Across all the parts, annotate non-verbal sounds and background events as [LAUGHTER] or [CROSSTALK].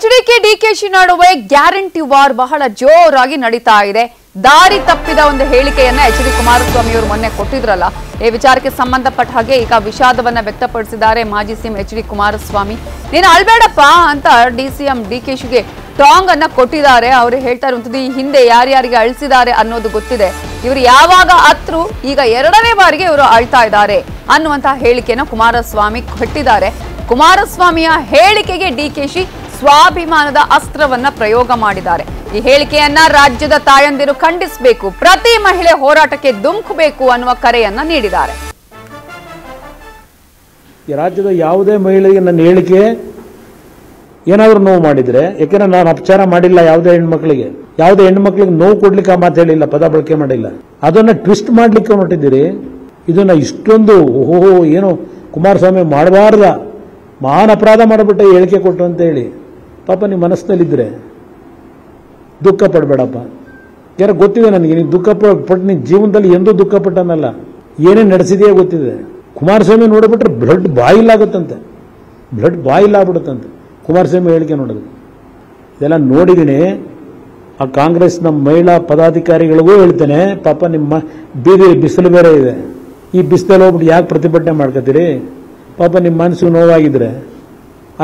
H D K DKShi ನಡುವೆ guarantee war ಬಹಳ ಜೋರಾಗಿ ನಡೀತಾ ಇದೆ. ದಾರಿ ತಪ್ಪಿದ ಒಂದು ಹೇಳಿಕೆಯನ್ನ ಎಚ್ ಡಿ ಕುಮಾರಸ್ವಾಮಿ ಅವರು ಮೊನ್ನೆ ಕೊಟ್ಟಿದ್ರಲ್ಲ, ಈ ವಿಚಾರಕ್ಕೆ ಸಂಬಂಧಪಟ್ಟ ಹಾಗೆ ಈಗ ವಿಷಾದವನ್ನ ವ್ಯಕ್ತಪಡಿಸಿದ್ದಾರೆ ಮಾಜಿ ಸಿಎಂ ಎಚ್ ಡಿ ಕುಮಾರಸ್ವಾಮಿ. ನೀನು ಅಳ್ಬೇಡಪ್ಪ ಅಂತ ಡಿ ಸಿ ಎಂ ಡಿಕೆಶಿಗೆ ಸ್ಟ್ರಾಂಗ್ ಅನ್ನ ಕೊಟ್ಟಿದ್ದಾರೆ. ಅವರು ಹೇಳ್ತಾ ಇರುವಂತದ್ದು ಈ ಹಿಂದೆ ಯಾರ್ಯಾರಿಗೆ ಅಳಿಸಿದ್ದಾರೆ ಅನ್ನೋದು ಗೊತ್ತಿದೆ. ಇವರು ಯಾವಾಗ ಅತ್ರು ಈಗ ಎರಡನೇ ಬಾರಿಗೆ ಇವರು ಅಳ್ತಾ ಇದ್ದಾರೆ ಅನ್ನುವಂತಹ ಹೇಳಿಕೆಯನ್ನು ಕುಮಾರಸ್ವಾಮಿ ಕೊಟ್ಟಿದ್ದಾರೆ. ಕುಮಾರಸ್ವಾಮಿಯ ಹೇಳಿಕೆಗೆ ಡಿಕೆಶಿ ಸ್ವಾಭಿಮಾನದ ಅಸ್ತ್ರವನ್ನ ಪ್ರಯೋಗ ಮಾಡಿದ್ದಾರೆ. ಈ ಹೇಳಿಕೆಯನ್ನ ರಾಜ್ಯದ ತಾಯಂದಿರು ಖಂಡಿಸಬೇಕು, ಪ್ರತಿ ಮಹಿಳೆ ಹೋರಾಟಕ್ಕೆ ಧುಮುಕಬೇಕು ಅನ್ನುವ ಕರೆಯನ್ನ ನೀಡಿದ್ದಾರೆ. ರಾಜ್ಯದ ಯಾವುದೇ ಮಹಿಳೆಗೆ ನನ್ನ ಹೇಳಿಕೆ ಏನಾದರೂ ನೋವು ಮಾಡಿದ್ರೆ, ಯಾಕೆಂದ್ರೆ ನಾನು ಅಪಚಾರ ಮಾಡಿಲ್ಲ ಯಾವುದೇ ಹೆಣ್ಮಕ್ಳಿಗೆ. ಯಾವುದೇ ಹೆಣ್ಮಕ್ಳಿಗೆ ನೋವು ಕೊಡ್ಲಿಕ್ಕೆ ಆ ಮಾತು ಹೇಳಿಲ್ಲ, ಪದ ಬಳಕೆ ಮಾಡಿಲ್ಲ. ಅದನ್ನ ಟ್ವಿಸ್ಟ್ ಮಾಡ್ಲಿಕ್ಕೆ ಹೊರಟಿದ್ದೀರಿ. ಇದನ್ನ ಇಷ್ಟೊಂದು, ಓಹೋ, ಏನು ಕುಮಾರಸ್ವಾಮಿ ಮಾಡಬಾರ್ದ, ಮಹಾನ್ ಅಪರಾಧ ಮಾಡಿಬಿಟ್ಟೆ ಹೇಳಿಕೆ ಕೊಟ್ಟು ಅಂತ ಹೇಳಿ. ಪಾಪ ನಿಮ್ಮ ಮನಸ್ಸಿನಲ್ಲಿದ್ದರೆ ದುಃಖ ಪಡಬೇಡಪ್ಪ. ಯಾರು ಗೊತ್ತಿದೆ ನನಗೆ ನೀನು ದುಃಖ ಪಟ್ಟು ನಿನ್ನ ಜೀವನದಲ್ಲಿ ಎಂದೂ ದುಃಖ ಪಟ್ಟನಲ್ಲ. ಏನೇನು ನಡೆಸಿದೆಯೋ ಗೊತ್ತಿದೆ. ಕುಮಾರಸ್ವಾಮಿ ನೋಡಿಬಿಟ್ರೆ ಬ್ಲಡ್ ಬಾಯಿಲಾಗುತ್ತಂತೆ ಬ್ಲಡ್ ಬಾಯಿಲಾಗ್ಬಿಡುತ್ತಂತೆ ಕುಮಾರಸ್ವಾಮಿ ಹೇಳಿಕೆ ನೋಡೋದು ಇದೆಲ್ಲ ನೋಡಿದ್ದೀನಿ ಆ ಕಾಂಗ್ರೆಸ್ನ ಮಹಿಳಾ ಪದಾಧಿಕಾರಿಗಳಿಗೂ ಹೇಳ್ತೇನೆ, ಪಾಪ ನಿಮ್ಮ ಬೀದಿ ಬಿಸಿಲು ಬೇರೆ ಇದೆ. ಈ ಬಿಸಿಲಲ್ಲಿ ಹೋಗ್ಬಿಟ್ಟು ಯಾಕೆ ಪ್ರತಿಭಟನೆ ಮಾಡ್ಕೋತೀರಿ ಪಾಪ ನಿಮ್ಮ ಮನಸ್ಸು ನೋವಾಗಿದ್ರೆ.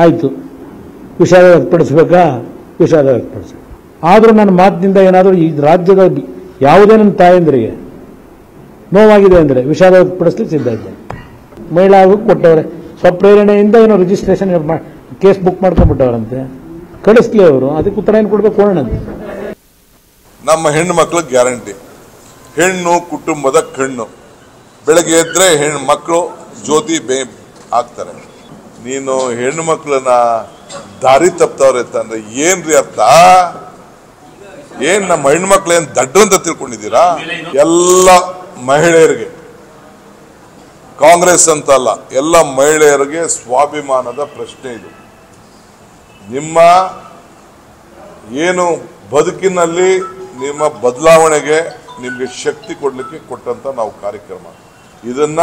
ಆಯಿತು. ವಿಷಾದ ವ್ಯಕ್ತಪಡಿಸ್ಬೇಕಾ? ವಿಷಾದ ವ್ಯಕ್ತಪಡಿಸ ಆದರೂ ನನ್ನ ಮಾತಿನಿಂದ ಏನಾದರೂ ಈ ರಾಜ್ಯದ ಯಾವುದೇ ನನ್ನ ತಾಯಂದಿರಿಗೆ ನೋವಾಗಿದೆ ಅಂದರೆ ವಿಷಾದ ವ್ಯಕ್ತಪಡಿಸ್ಲಿಕ್ಕೆ ಸಿದ್ಧ ಇದ್ದೇನೆ. ಮಹಿಳಾ ಆಯೋಗಕ್ಕೆ ಕೊಟ್ಟವ್ರೆ, ಸ್ವಪ್ರೇರಣೆಯಿಂದ ಏನೋ ರಿಜಿಸ್ಟ್ರೇಷನ್ ಕೇಸ್ ಬುಕ್ ಮಾಡ್ಕೊಂಡ್ಬಿಟ್ಟವ್ರಂತೆ. ಕಳಿಸ್ಲಿ ಅವರು, ಅದಕ್ಕೆ ಉತ್ತರ ಏನು ಕೊಡಬೇಕು ಕೊಡೋಣಂತೆ ನಮ್ಮ ಹೆಣ್ಣು ಮಕ್ಕಳಿಗೆ ಗ್ಯಾರಂಟಿ. ಹೆಣ್ಣು ಕುಟುಂಬದ ಕಣ್ಣು. ಬೆಳಗ್ಗೆ ಎದ್ರೆ ಹೆಣ್ಣು ಮಕ್ಕಳು ಜ್ಯೋತಿ ಬೇ ಆಗ್ತಾರೆ. ನೀನು ಹೆಣ್ಣು ಮಕ್ಕಳನ್ನ ದಾರಿ ತಪ್ತವ್ರೆ ಅಂತಂದ್ರೆ ಏನ್ರಿ ಅರ್ಥ? ಏನ್ ನಮ್ಮ ಹೆಣ್ಣು ಮಕ್ಳು ಏನ್ ದಡ್ಡು ಅಂತ ತಿಳ್ಕೊಂಡಿದ್ದೀರಾ? ಎಲ್ಲ ಮಹಿಳೆಯರಿಗೆ. ಕಾಂಗ್ರೆಸ್ ಅಂತ ಅಲ್ಲ, ಎಲ್ಲ ಮಹಿಳೆಯರಿಗೆ ಸ್ವಾಭಿಮಾನದ ಪ್ರಶ್ನೆ ಇದು. ನಿಮ್ಮ ಏನು ಬದುಕಿನಲ್ಲಿ ನಿಮ್ಮ ಬದಲಾವಣೆಗೆ ನಿಮಗೆ ಶಕ್ತಿ ಕೊಡಲಿಕ್ಕೆ ಕೊಟ್ಟಂತ ನಾವು ಕಾರ್ಯಕ್ರಮ. ಇದನ್ನ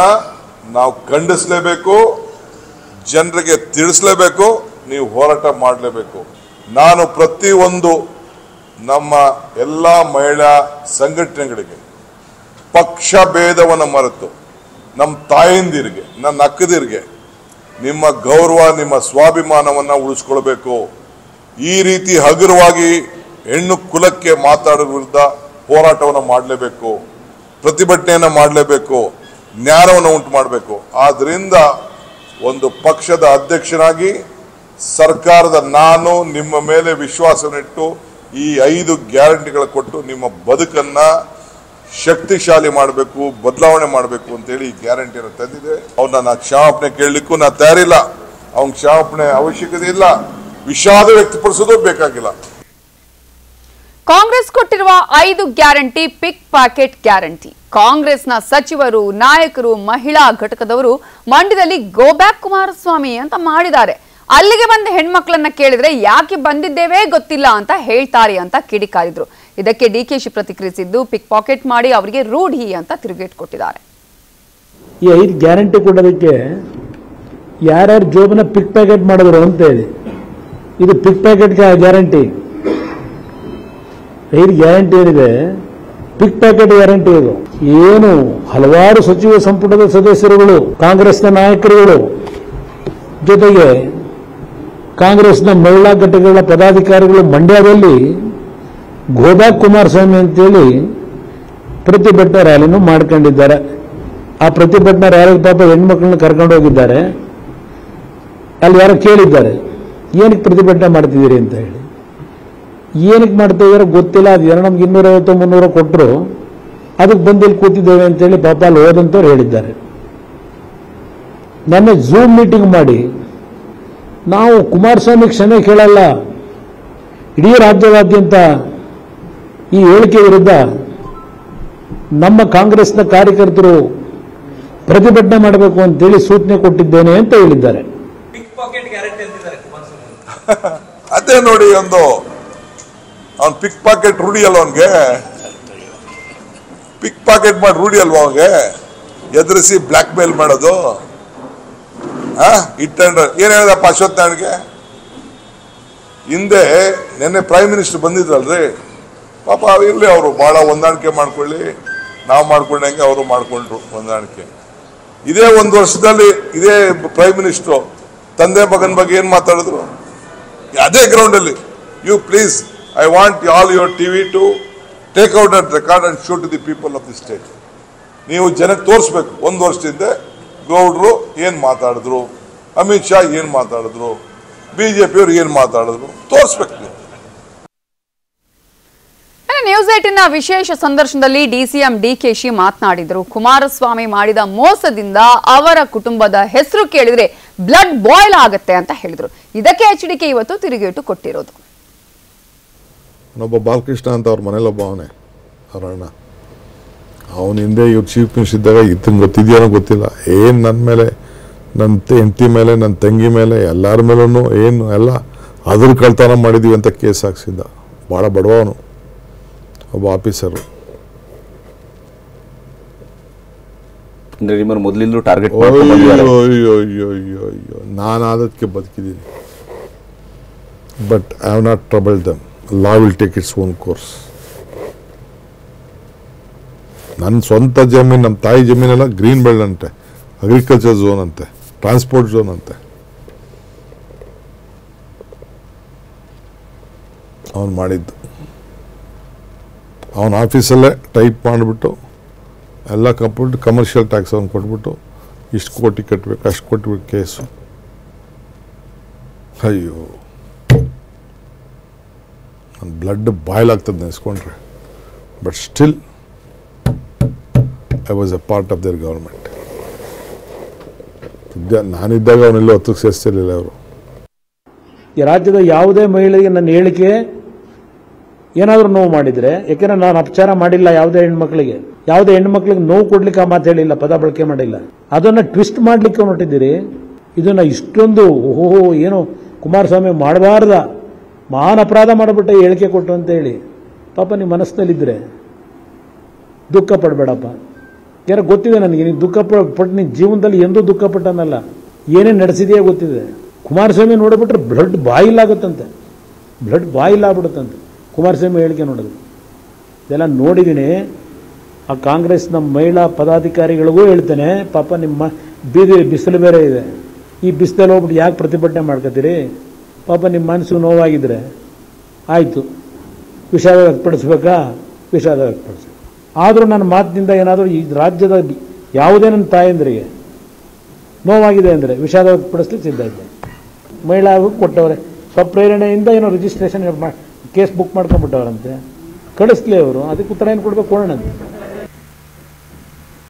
ನಾವು ಖಂಡಿಸಲೇಬೇಕು. ಜನರಿಗೆ ತಿಳಿಸ್ಲೇಬೇಕು, ನೀವು ಹೋರಾಟ ಮಾಡಲೇಬೇಕು. ನಾನು ಪ್ರತಿಯೊಂದು ನಮ್ಮ ಎಲ್ಲ ಮಹಿಳಾ ಸಂಘಟನೆಗಳಿಗೆ, ಪಕ್ಷ ಭೇದವನ್ನು ಮರೆತು, ನಮ್ಮ ತಾಯಂದಿರಿಗೆ, ನನ್ನ ಅಕ್ಕದಿರಿಗೆ, ನಿಮ್ಮ ಗೌರವ, ನಿಮ್ಮ ಸ್ವಾಭಿಮಾನವನ್ನು ಉಳಿಸ್ಕೊಳ್ಬೇಕು. ಈ ರೀತಿ ಹಗುರವಾಗಿ ಹೆಣ್ಣು ಕುಲಕ್ಕೆ ಮಾತಾಡೋ ವಿರುದ್ಧ ಹೋರಾಟವನ್ನು ಮಾಡಲೇಬೇಕು, ಪ್ರತಿಭಟನೆಯನ್ನು ಮಾಡಲೇಬೇಕು ಜ್ಞಾನವನ್ನು ಉಂಟು ಮಾಡಬೇಕು. ಆದ್ರಿಂದ ಒಂದು ಪಕ್ಷದ ಅಧ್ಯಕ್ಷನಾಗಿ ಸರ್ಕಾರದ ನಾನು ನಿಮ್ಮ ಮೇಲೆ ವಿಶ್ವಾಸನಿಟ್ಟು ಈ ಐದು ಗ್ಯಾರಂಟಿಗಳು ಕೊಟ್ಟು ನಿಮ್ಮ ಬದುಕನ್ನ ಶಕ್ತಿಶಾಲಿ ಮಾಡಬೇಕು, ಬದಲಾವಣೆ ಮಾಡಬೇಕು ಅಂತೇಳಿ ಈ ಗ್ಯಾರಂಟಿಯನ್ನು ತಂದಿದೆ. ಅವನ್ನ ನಾ ಕ್ಷಮಾಪಣೆ ಕೇಳಲಿಕ್ಕೂ ನಾ ತಯಾರಿಲ್ಲ. ಅವ್ನ ಕ್ಷಮಾಪಣೆ ಅವಶ್ಯಕತೆ ಇಲ್ಲ. ವಿಷಾದ ವ್ಯಕ್ತಪಡಿಸೋದು ಬೇಕಾಗಿಲ್ಲ. ಕಾಂಗ್ರೆಸ್ ಕೊಟ್ಟಿರುವ ಐದು ಗ್ಯಾರಂಟಿ, ಪಿಕ್ ಪ್ಯಾಕೆಟ್ ಗ್ಯಾರಂಟಿ. ಕಾಂಗ್ರೆಸ್ನ ಸಚಿವರು, ನಾಯಕರು, ಮಹಿಳಾ ಘಟಕದವರು ಮಂಡ್ಯದಲ್ಲಿ ಗೋ ಬ್ಯಾಕ್ ಕುಮಾರಸ್ವಾಮಿ ಅಂತ ಮಾಡಿದ್ದಾರೆ. ಅಲ್ಲಿಗೆ ಬಂದ ಹೆಣ್ಮಕ್ಳನ್ನ ಕೇಳಿದ್ರೆ ಯಾಕೆ ಬಂದಿದ್ದೇವೆ ಗೊತ್ತಿಲ್ಲ ಅಂತ ಹೇಳ್ತಾರೆ ಅಂತ ಕಿಡಿಕಾರಿದ್ರು. ಇದಕ್ಕೆ ಡಿಕೆಶಿ ಪ್ರತಿಕ್ರಿಯಿಸಿದ್ದು, ಪಿಕ್ ಪಾಕೆಟ್ ಮಾಡಿ ಅವರಿಗೆ ರೂಢಿ ಅಂತ ತಿರುಗೇಟ್ ಕೊಟ್ಟಿದ್ದಾರೆ. ಈ ಐದು ಗ್ಯಾರಂಟಿ ಕೊಡೋದಕ್ಕೆ ಯಾರ್ಯಾರು ಜೋಬನ್ನ ಪಿಕ್ ಪ್ಯಾಕೆಟ್ ಮಾಡಿದ್ರು ಅಂತ ಹೇಳಿ. ಇದು ಪಿಕ್ ಪ್ಯಾಕೆಟ್ ಗ್ಯಾರಂಟಿ. ಐದು ಗ್ಯಾರಂಟಿ ಏನಿದೆ ಪಿಕ್ ಪ್ಯಾಕೆಟ್ ಗ್ಯಾರಂಟಿ ಇದು. ಏನು, ಹಲವಾರು ಸಚಿವ ಸಂಪುಟದ ಸದಸ್ಯರುಗಳು, ಕಾಂಗ್ರೆಸ್ನ ನಾಯಕರುಗಳು, ಜೊತೆಗೆ ಕಾಂಗ್ರೆಸ್ನ ಮಹಿಳಾ ಘಟಕಗಳ ಪದಾಧಿಕಾರಿಗಳು ಮಂಡ್ಯದಲ್ಲಿ ಗೋದಾ ಕುಮಾರಸ್ವಾಮಿ ಅಂತೇಳಿ ಪ್ರತಿಭಟನಾ ರ್ಯಾಲಿನೂ ಮಾಡ್ಕೊಂಡಿದ್ದಾರೆ. ಆ ಪ್ರತಿಭಟನಾ ರ್ಯಾಲಿ ಪಾಪ ಹೆಣ್ಮಕ್ಳನ್ನ ಕರ್ಕೊಂಡು ಹೋಗಿದ್ದಾರೆ. ಅಲ್ಲಿ ಯಾರೋ ಕೇಳಿದ್ದಾರೆ, ಏನಕ್ಕೆ ಪ್ರತಿಭಟನೆ ಮಾಡ್ತಿದ್ದೀರಿ? ಅಂತ ಹೇಳಿ. ಏನಕ್ಕೆ ಮಾಡ್ತಾ ಇದಾರೋ ಗೊತ್ತಿಲ್ಲ. ಅದು ಏನೋ ನಮ್ಗೆ ಇನ್ನೂರೈವತ್ತು ಮುನ್ನೂರ ಕೊಟ್ಟರು ಅದಕ್ಕೆ ಬಂದು ಇಲ್ಲಿ ಕೂತಿದ್ದೇವೆ ಅಂತೇಳಿ ಪಾಪ ಅಲ್ಲಿ ಹೋದಂತವ್ರು ಹೇಳಿದ್ದಾರೆ. ನನ್ನ ಝೂಮ್ ಮೀಟಿಂಗ್ ಮಾಡಿ ನಾವು ಕುಮಾರಸ್ವಾಮಿ ಕ್ಷಮೆ ಕೇಳಲ್ಲ. ಇಡೀ ರಾಜ್ಯದಾದ್ಯಂತ ಈ ಹೇಳಿಕೆ ವಿರುದ್ಧ ನಮ್ಮ ಕಾಂಗ್ರೆಸ್ನ ಕಾರ್ಯಕರ್ತರು ಪ್ರತಿಭಟನೆ ಮಾಡಬೇಕು ಅಂತೇಳಿ ಸೂಚನೆ ಕೊಟ್ಟಿದ್ದೇನೆ ಅಂತ ಹೇಳಿದ್ದಾರೆ. ಪಿಕ್ ಪಾಕೆಟ್ ಗ್ಯಾರಂಟಿ ಅಂತಿದ್ದಾರೆ ಕುಮಾರಸ್ವಾಮಿ [LAUGHS] ಅದೇ ನೋಡಿ ಒಂದು ಅವ್ನ್ ಪಿಕ್ ಪಾಕೆಟ್ ರೂಢಿ ಅಲ್ವ ಅವನ್ಗೆ? ಪಿಕ್ ಪಾಕೆಟ್ ಮಾಡಿ ರೂಢಿ ಅಲ್ವಾ ಅವನ್ಗೆ? ಎದುರಿಸಿ ಬ್ಲ್ಯಾಕ್ ಮೇಲ್ ಮಾಡೋದು? ಆ? ಏನು ಏನ್ ಹೇಳಿದಪ್ಪ ಅಶ್ವತ್ಥನಾರಾಯಣ್ಗೆ ಹಿಂದೆ ನಿನ್ನೆ ಪ್ರೈಮ್ ಮಿನಿಸ್ಟರ್ ಬಂದಿದ್ರಲ್ರಿ. ಪಾಪ ಇರಲಿ ಅವರು, ಭಾಳ ಹೊಂದಾಣಿಕೆ ಮಾಡ್ಕೊಳ್ಳಿ. ನಾವು ಮಾಡ್ಕೊಂಡಂಗೆ ಅವರು ಮಾಡ್ಕೊಂಡ್ರು ಹೊಂದಾಣಿಕೆ. ಇದೇ ಒಂದು ವರ್ಷದಲ್ಲಿ ಇದೇ ಪ್ರೈಮ್ ಮಿನಿಸ್ಟ್ರು ತಂದೆ ಮಗನ ಬಗ್ಗೆ ಏನು ಮಾತಾಡಿದ್ರು? ಅದೇ ಗ್ರೌಂಡಲ್ಲಿ you please I want all your TV to take out at record and show to the people of the state ನೀವು ಜನಕ್ಕೆ ತೋರಿಸ್ಬೇಕು. ಒಂದು ವರ್ಷದಿಂದ ಗೌಡ್ರು ಏನು ಮಾತಾಡಿದ್ರು, ಅಮಿತ್ ಶಾ ಏನು ಮಾತಾಡಿದ್ರು ಬಿ ಜೆ ಪಿಯವ್ರು ಏನು ಮಾತಾಡಿದ್ರು, ತೋರಿಸ್ಬೇಕು ನೀವು. ನ್ಯೂಸ್ ಏಟಿನ ವಿಶೇಷ ಸಂದರ್ಶನದಲ್ಲಿ ಡಿಸಿಎಂ ಡಿಕೆಶಿ ಮಾತನಾಡಿದರು. ಕುಮಾರಸ್ವಾಮಿ ಮಾಡಿದ ಮೋಸದಿಂದ ಅವರ ಕುಟುಂಬದ ಹೆಸರು ಕೇಳಿದ್ರೆ ಬ್ಲಡ್ ಬಾಯ್ಲ್ ಆಗುತ್ತೆ ಅಂತ ಹೇಳಿದ್ರು. ಇದಕ್ಕೆ ಎಚ್ಡಿಕೆ ಇವತ್ತು ತಿರುಗೇಟು ಕೊಟ್ಟಿರೋದು. ಅವನೊಬ್ಬ ಬಾಲಕೃಷ್ಣ ಅಂತ ಅವ್ರ ಮನೇಲಿ ಒಬ್ಬ ಅವನೇ ಅವ್ರ ಅಣ್ಣ ಅವನ ಹಿಂದೆ ಇವ್ರು ಚೀಫ್ ಮಿನಿಸ್ಟರ್ ಇದ್ದಾಗ ಇತ್ತಂಗೆ ಗೊತ್ತಿದೆಯೋ ಗೊತ್ತಿಲ್ಲ. ಏನು ನನ್ನ ಮೇಲೆ ನನ್ನ ಹೆಂಡತಿ ಮೇಲೆ ನನ್ನ ತಂಗಿ ಮೇಲೆ ಎಲ್ಲರ ಮೇಲೂ ಏನು ಎಲ್ಲ ಅದ್ರ ಕಳ್ತನ ಮಾಡಿದೀವಿ ಅಂತ ಕೇಸ್ ಹಾಕ್ಸಿದ್ದ. ಭಾಳ ಬಡವನು ಒಬ್ಬ ಆಫೀಸರು ಮೊದಲಿಂದಲೂ ಟಾರ್ಗೆಟ್ ಅಯ್ಯೋ ಮಾಡ್ಕೊಂಡು ಬಂದಿದ್ದಾರೆ. ಅಯ್ಯೋ ಅಯ್ಯೋ ಅಯ್ಯೋ ಅಯ್ಯೋ ನಾನು ಅದಕ್ಕೆ ಬದುಕಿದ್ದೀನಿ. But I have not trouble the law will take its own course ನನ್ನ ಸ್ವಂತ ಜಮೀನು, ನಮ್ಮ ತಾಯಿ ಜಮೀನೆಲ್ಲ ಗ್ರೀನ್ ಬೆಲ್ಟ್ ಅಂತೆ ಅಗ್ರಿಕಲ್ಚರ್ ಝೋನ್ ಅಂತೆ ಟ್ರಾನ್ಸ್ಪೋರ್ಟ್ ಝೋನ್ ಅಂತೆ. ಅವನು ಮಾಡಿದ್ದು. ಅವನ ಆಫೀಸಲ್ಲೇ ಟೈಪ್ ಮಾಡಿಬಿಟ್ಟು, ಎಲ್ಲ ಕಂಪ್ಲೀಟ್ ಕಮರ್ಷಿಯಲ್ ಟ್ಯಾಕ್ಸ್ ಅವ್ನು ಕೊಟ್ಬಿಟ್ಟು, ಇಷ್ಟು ಕೋಟಿ ಕಟ್ಟಬೇಕು ಅಷ್ಟು ಕೊಟ್ಬಿಟ್ಟು ಕೇಸು. ಅಯ್ಯೋ. ನನ್ನ ಬ್ಲಡ್ ಬಾಯ್ಲ್ ಆಗ್ತದೆ ನೆನೆಸ್ಕೊಂಡ್ರೆ but still I was a part of their government ಇದ್ದ ನಾನಿದ್ದಾಗ ಅವನೆಲ್ಲೋ ಹತ್ತಕ್ಕೆ ಸೇರಿಸ್ತಿರ್ಲಿಲ್ಲ ಅವರು. ಈ ರಾಜ್ಯದ ಯಾವುದೇ ಮಹಿಳೆಗೆ ನನ್ನ ಹೇಳಿಕೆ ಏನಾದರೂ ನೋವು ಮಾಡಿದರೆ, ಯಾಕೆಂದ್ರೆ ನಾನು ಅಪಚಾರ ಮಾಡಿಲ್ಲ ಯಾವುದೇ ಹೆಣ್ಮಕ್ಳಿಗೆ. ಯಾವುದೇ ಹೆಣ್ಮಕ್ಳಿಗೆ ನೋವು ಕೊಡ್ಲಿಕ್ಕೆ ಆ ಮಾತು ಹೇಳಿಲ್ಲ, ಪದ ಬಳಕೆ ಮಾಡಿಲ್ಲ. ಅದನ್ನ ಟ್ವಿಸ್ಟ್ ಮಾಡ್ಲಿಕ್ಕೆ ಹೊರಟಿದ್ದೀರಿ. ಇದನ್ನ ಇಷ್ಟೊಂದು, ಓಹೋ, ಏನು ಕುಮಾರಸ್ವಾಮಿ ಮಾಡಬಾರ್ದ. ಮಹಾನ್ ಅಪರಾಧ ಮಾಡಿಬಿಟ್ಟೆ ಹೇಳಿಕೆ ಕೊಟ್ಟು ಅಂತ ಹೇಳಿ. ಪಾಪ ನಿಮ್ಮ ಮನಸ್ಸಿನಲ್ಲಿದ್ದರೆ ದುಃಖ ಪಡಬೇಡಪ್ಪ. ಯಾರೋ ಗೊತ್ತಿದೆ ನನಗೆ ನೀನು ದುಃಖ ಪಟ್ಟು ನಿನ್ನ ಜೀವನದಲ್ಲಿ ಎಂದೂ ದುಃಖ ಪಟ್ಟನಲ್ಲ. ಏನೇನು ನಡೆಸಿದೆಯೋ ಗೊತ್ತಿದೆ. ಕುಮಾರಸ್ವಾಮಿ ನೋಡಿಬಿಟ್ರೆ ಬ್ಲಡ್ ಬಾಯಿಲ್ ಆಗುತ್ತಂತೆ ಬ್ಲಡ್ ಬಾಯಿಲ್ ಆಗ್ಬಿಡುತ್ತಂತೆ ಕುಮಾರಸ್ವಾಮಿ ಹೇಳಿಕೆ ನೋಡಿದ್ರು ಇದೆಲ್ಲ ನೋಡಿದ್ದೀನಿ ಆ ಕಾಂಗ್ರೆಸ್ನ ಮಹಿಳಾ ಪದಾಧಿಕಾರಿಗಳಿಗೂ ಹೇಳ್ತೇನೆ, ಪಾಪ ನಿಮ್ಮ ಬೀದಿ, ಬಿಸಿಲು ಬೇರೆ ಇದೆ. ಈ ಬಿಸಿಲಲ್ಲಿ ಹೋಗ್ಬಿಟ್ಟು ಯಾಕೆ ಪ್ರತಿಭಟನೆ ಮಾಡ್ಕೋತೀರಿ ಪಾಪ ನಿಮ್ಮ ಮನಸ್ಸು ನೋವಾಗಿದ್ದರೆ ಆಯಿತು. ವಿಷಾದ ವ್ಯಕ್ತಪಡಿಸ್ಬೇಕಾ? ವಿಷಾದ ವ್ಯಕ್ತಪಡಿಸಿ ಆದರೂ ನನ್ನ ಮಾತಿನಿಂದ ಏನಾದರೂ ಈ ರಾಜ್ಯದ ಯಾವುದೇ ನನ್ನ ತಾಯಂದ್ರಿಗೆ ನೋವಾಗಿದೆ ಅಂದರೆ ವಿಷಾದ ವ್ಯಕ್ತಪಡಿಸ್ಲಿಕ್ಕೆ ಸಿದ್ಧ ಇದ್ದೆ. ಮಹಿಳಾ ಕೊಟ್ಟವ್ರೆ, ಸ್ವಪ್ರೇರಣೆಯಿಂದ ಏನೋ ರಿಜಿಸ್ಟ್ರೇಷನ್ ಕೇಸ್ ಬುಕ್ ಮಾಡ್ಕೊಂಡ್ಬಿಟ್ಟವ್ರಂತೆ. ಕಳಿಸ್ಲಿ ಅವರು, ಅದಕ್ಕೆ ಉತ್ತರ ಏನು ಕೊಡಬೇಕು, ಕೊಡೋಣಂತೆ.